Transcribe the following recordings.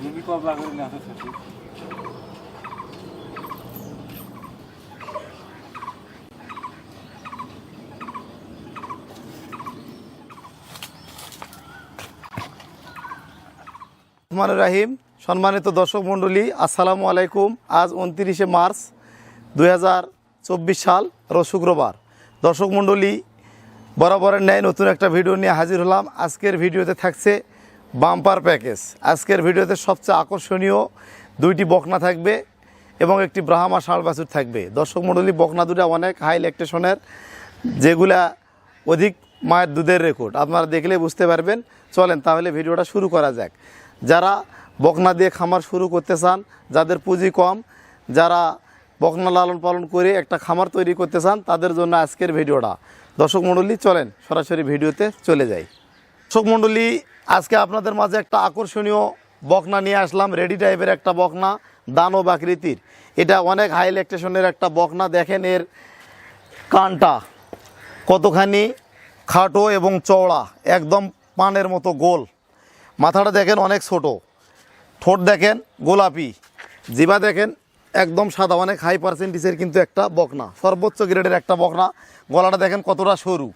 আছে রহমান রাহিম, সম্মানিত দর্শক মণ্ডলী, আসসালামু আলাইকুম। আজ উনত্রিশে মার্চ দু হাজার চব্বিশ সাল রোজ শুক্রবার। দর্শক মণ্ডলী, বরাবরের ন্যায় নতুন একটা ভিডিও নিয়ে হাজির হলাম। আজকের ভিডিওতে থাকছে বাম্পার প্যাকেজ। আজকের ভিডিওতে সবচেয়ে আকর্ষণীয় দুইটি বকনা থাকবে এবং একটি ব্রাহ্মা ষাঁড় বাছুর থাকবে। দর্শক মণ্ডলী, বকনা দুটা অনেক হাই ল্যাকটেশনের যেগুলা অধিক মায়ের দুধের রেকর্ড আপনারা দেখলে বুঝতে পারবেন। চলেন তাহলে ভিডিওটা শুরু করা যাক। যারা বকনা দিয়ে খামার শুরু করতে চান, যাদের পুঁজি কম, যারা বকনা লালন পালন করে একটা খামার তৈরি করতে চান, তাদের জন্য আজকের ভিডিওটা। দর্শক মণ্ডলী, চলেন সরাসরি ভিডিওতে চলে যাই। দর্শক মণ্ডলী আজকে আপনাদের মাঝে একটা আকর্ষণীয় বকনা নিয়ে আসলাম, রেডি টাইপের একটা বকনা, দানব আকৃতির। এটা অনেক হাই ল্যাকটেশনের একটা বকনা, দেখেন এর কানটা কতখানি খাটো এবং চওড়া, একদম পানের মতো গোল। মাথাটা দেখেন অনেক ছোট। ঠোঁট দেখেন গোলাপি। জিবা দেখেন একদম সাদা, অনেক হাই পার্সেন্টেজের কিন্তু একটা বকনা, সর্বোচ্চ গ্রেডের একটা বকনা। গলাটা দেখেন কতটা সরু।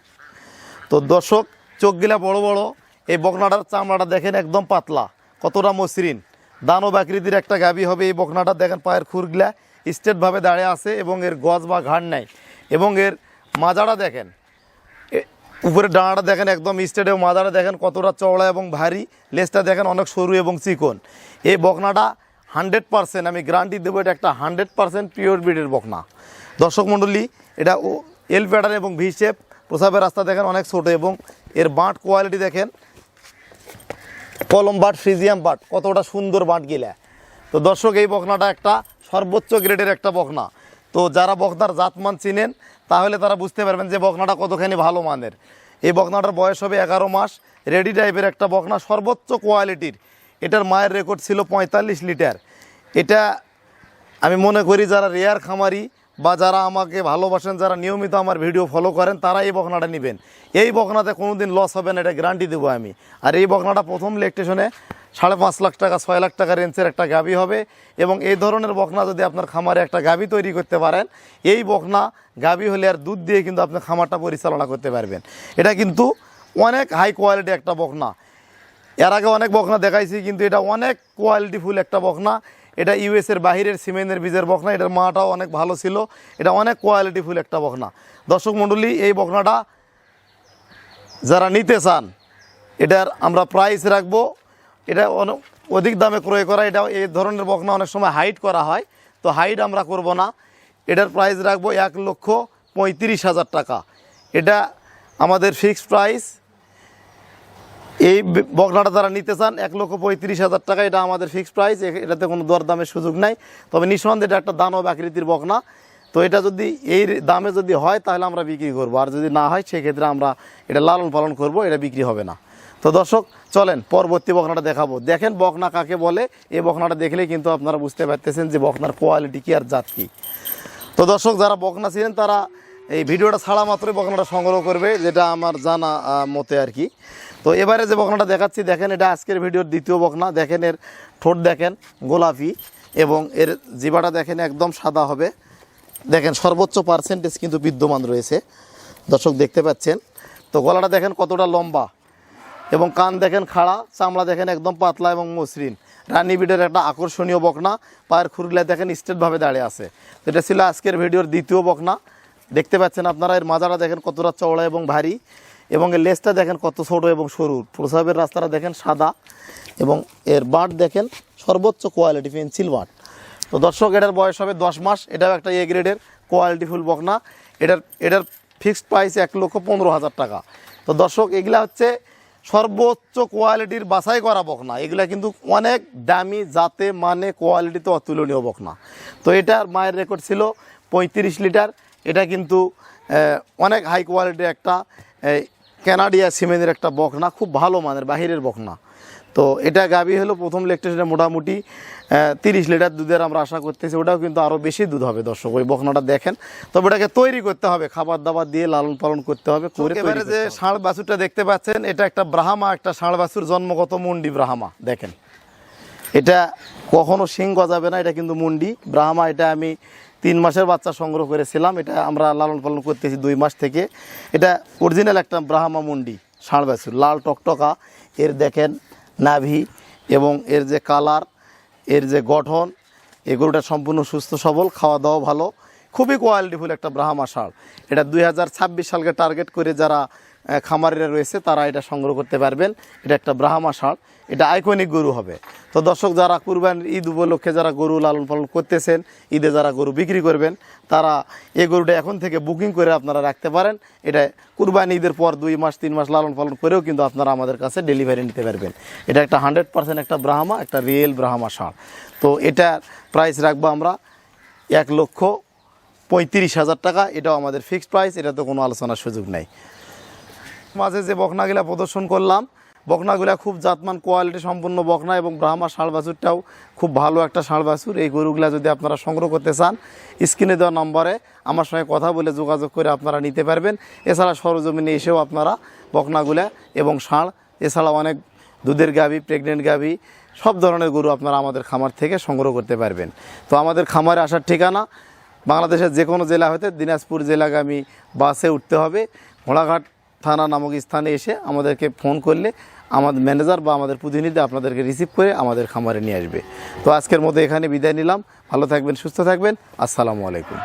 তো দর্শক চোখগুলা বড় বড়। এই বকনাটার চামড়াটা দেখেন একদম পাতলা, কতটা মসৃণ। দানব আকৃতির একটা গাবি হবে এই বকনাটা। দেখেন পায়ের খুরগুলা স্টেটভাবে দাঁড়িয়ে আছে এবং এর গজ বা ঘাড় নেই। এবং এর মাজাটা দেখেন উপরে ডানাটা দেখেন একদম স্টেট মাজাটা দেখেন কতটা চওড়া এবং ভারী। লেজটা দেখেন অনেক সরু এবং চিকন। এই বকনাটা হান্ড্রেড পার্সেন্ট আমি গ্যারান্টি দেবো এটা একটা হান্ড্রেড পার্সেন্ট পিওর ব্রিডের বকনা। দর্শক মণ্ডলী এটা ও এল প্যাটার্ন এবং ভি শেপ প্রসাবের রাস্তা দেখেন অনেক ছোটো এবং এর বাঁট কোয়ালিটি দেখেন। কলম বাট, ফ্রিজিয়াম বাট, কতটা সুন্দর বাঁট গিলা। তো দর্শক, এই বকনাটা একটা সর্বোচ্চ গ্রেডের একটা বকনা। তো যারা বকনার জাতমান চিনেন, তাহলে তারা বুঝতে পারবেন যে বকনাটা কতখানি ভালো মানের। এই বকনাটার বয়স হবে এগারো মাস, রেডি টাইপের একটা বকনা, সর্বোচ্চ কোয়ালিটির এটার মায়ের রেকর্ড ছিল পঁয়তাল্লিশ লিটার। এটা আমি মনে করি যারা রেয়ার খামারি বা যারা আমাকে ভালোবাসেন, যারা নিয়মিত আমার ভিডিও ফলো করেন, তারা এই বকনাটা নেবেন। এই বকনাতে কোনো দিন লস হবে না, এটা গ্যারান্টি দেবো আমি। আর এই বকনাটা প্রথম ইলেকট্রিশনে সাড়ে পাঁচ লাখ টাকা, ছয় লাখ টাকা রেঞ্জের একটা গাবি হবে এবং এই ধরনের বকনা যদি আপনার খামারে একটা গাবি তৈরি করতে পারেন, এই বকনা গাবি হলে আর দুধ দিয়ে কিন্তু আপনি খামারটা পরিচালনা করতে পারবেন। এটা কিন্তু অনেক হাই কোয়ালিটি একটা বকনা। এর আগে অনেক বকনা দেখাইছি, কিন্তু এটা অনেক কোয়ালিটিফুল একটা বকনা। এটা ইউএস এর বাহিরের সিমেন্টের বীজের বকনা, এটার মাটাও অনেক ভালো ছিল। এটা অনেক কোয়ালিটিফুল একটা বকনা। দর্শক মণ্ডলী, এই বকনাটা যারা নিতে চান, এটার আমরা প্রাইস রাখব। এটা অধিক দামে ক্রয় করা, এটা এই ধরনের বকনা অনেক সময় হাইট করা হয়, তো হাইট আমরা করব না। এটার প্রাইস রাখব এক লক্ষ পঁয়ত্রিশ হাজার টাকা। এটা আমাদের ফিক্সড প্রাইস এই বকনাটা যারা নিতে চান, এক লক্ষ পঁয়ত্রিশ হাজার টাকা, এটা আমাদের ফিক্সড প্রাইস এটাতে কোনো দরদামের সুযোগ নাই। তবে নিঃসন্দেহে এটা একটা দানব আকৃতির বকনা। তো এটা যদি এই দামে যদি হয়, তাহলে আমরা বিক্রি করব। আর যদি না হয়, সেক্ষেত্রে আমরা এটা লালন পালন করব, এটা বিক্রি হবে না। তো দর্শক, চলেন পরবর্তী বকনাটা দেখাবো। দেখেন বকনা কাকে বলে, এই বকনাটা দেখলেই কিন্তু আপনারা বুঝতে পারতেছেন যে বকনার কোয়ালিটি কি আর জাত কি। তো দর্শক, যারা বকনা ছিলেন, তারা এই ভিডিওটা ছাড়া মাত্রই বকনাটা সংগ্রহ করবে, যেটা আমার জানা মতে আর কি। তো এবারে যে বকনাটা দেখাচ্ছি, দেখেন এটা আজকের ভিডিওর দ্বিতীয় বকনা। দেখেন এর ঠোঁট দেখেন, গোলাপি, এবং এর জিবাটা দেখেন একদম সাদা হবে। দেখেন সর্বোচ্চ পার্সেন্টেজ কিন্তু বিদ্যমান রয়েছে। দর্শক দেখতে পাচ্ছেন। তো গলাটা দেখেন কতটা লম্বা, এবং কান দেখেন খাড়া, চামড়া দেখেন একদম পাতলা এবং মসৃণ। রানী বিডের একটা আকর্ষণীয় বকনা, পায়ের খুরগুলা দেখেন স্টেটভাবে দাঁড়িয়ে আছে। এটা ছিল আজকের ভিডিওর দ্বিতীয় বকনা। দেখতে পাচ্ছেন আপনারা, এর মাজাটা দেখেন কতটা চওড়া এবং ভারী, এবং এর লেজটা দেখেন কত ছোট এবং সরু। প্রসাবের রাস্তাটা দেখেন সাদা, এবং এর বাট দেখেন সর্বোচ্চ কোয়ালিটি পেন্সিল বাট। তো দর্শক, এটার বয়স হবে দশ মাস, এটাও একটা এ গ্রেডের কোয়ালিটি কোয়ালিটিফুল বকনা। এটার এটার ফিক্সড প্রাইস এক লক্ষ পনেরো হাজার টাকা। তো দর্শক, এগুলা হচ্ছে সর্বোচ্চ কোয়ালিটির বাছাই করা বকনা। এগুলা কিন্তু অনেক দামি, জাতে মানে কোয়ালিটিতে অতুলনীয় বকনা। তো এটার মায়ের রেকর্ড ছিল পঁয়ত্রিশ লিটার এটা কিন্তু অনেক হাই কোয়ালিটির একটা ক্যানাডিয়া সিমেন্টের একটা বকনা খুব ভালো মানের বাহিরের বকনা। তো এটা গাবি হলো প্রথম লেকটেশনে মোটামুটি তিরিশ লিটার দুধের আমরা আশা করতেছি ওটাও কিন্তু আরও বেশি দুধ হবে দর্শক ওই বকনাটা দেখেন। তবে এটাকে তৈরি করতে হবে খাবার দাবার দিয়ে লালন পালন করতে হবে করে এবারে যে ষাঁড় বাছুরটা দেখতে পাচ্ছেন এটা একটা ব্রাহ্মা একটা ষাঁড় বাছুর জন্মগত মুন্ডি ব্রাহ্মা দেখেন। এটা কখনো সিং গজাবে না এটা কিন্তু মুন্ডি। ব্রাহ্মা এটা আমি তিন মাসের বাচ্চা সংগ্রহ করেছিলাম। এটা আমরা লালন পালন করতেছি দুই মাস থেকে। এটা অরিজিনাল একটা ব্রাহ্মা মুন্ডি, ষাঁড় বাছুর, লাল টকটকা। এর দেখেন নাভি এবং এর যে কালার, এর যে গঠন, এগুলোটা সম্পূর্ণ সুস্থ সবল, খাওয়া দাওয়া ভালো। খুবই কোয়ালিটিফুল একটা ব্রাহ্মা ষাঁড়। এটা দুই হাজার ছাব্বিশ সালকে টার্গেট করে যারা খামারিরা রয়েছে, তারা এটা সংগ্রহ করতে পারবেন। এটা একটা ব্রাহ্মা ষাঁড়। এটা আইকনিক গরু হবে। তো দর্শক, যারা কুরবান ঈদ উপলক্ষে যারা গরু লালন পালন করতেছেন, ঈদে যারা গরু বিক্রি করবেন, তারা এই গরুটা এখন থেকে বুকিং করে আপনারা রাখতে পারেন। এটা কুরবানি ঈদের পর দুই মাস, তিন মাস লালন পালন করেও কিন্তু আপনারা আমাদের কাছে ডেলিভারি নিতে পারবেন। এটা একটা হান্ড্রেড পার্সেন্ট একটা ব্রাহ্মা, একটা রিয়েল ব্রাহ্মা ষাঁড়। তো এটার প্রাইস রাখব আমরা এক লক্ষ পঁয়ত্রিশ হাজার টাকা। এটাও আমাদের ফিক্সড প্রাইস এটা তো কোনো আলোচনার সুযোগ নেই। মাঝে যে বকনাগুলা প্রদর্শন করলাম, বকনাগুলা খুব জাতমান কোয়ালিটি সম্পূর্ণ বকনা এবং ব্রাহ্মা ষাঁড় বাছুরটাও খুব ভালো একটা ষাঁড় বাছুর। এই গরুগুলা যদি আপনারা সংগ্রহ করতে চান, স্ক্রিনে দেওয়া নম্বরে আমার সঙ্গে কথা বলে যোগাযোগ করে আপনারা নিতে পারবেন। এছাড়া সরজমিনে এসেও আপনারা বকনাগুলা এবং ষাঁড়, এছাড়া অনেক দুধের গাভী প্রেগনেন্ট গাভী, সব ধরনের গরু আপনারা আমাদের খামার থেকে সংগ্রহ করতে পারবেন। তো আমাদের খামারে আসার ঠিকানা বাংলাদেশের যে কোনো জেলা হতে দিনাজপুর জেলাগামী বাসে উঠতে হবে। ঘোড়াঘাট থানা নামক স্থানে এসে আমাদেরকে ফোন করলে আমাদের ম্যানেজার বা আমাদের প্রতিনিধি আপনাদেরকে রিসিভ করে আমাদের খামারে নিয়ে আসবে। তো আজকের মতো এখানে বিদায় নিলাম। ভালো থাকবেন, সুস্থ থাকবেন। আসসালামু আলাইকুম।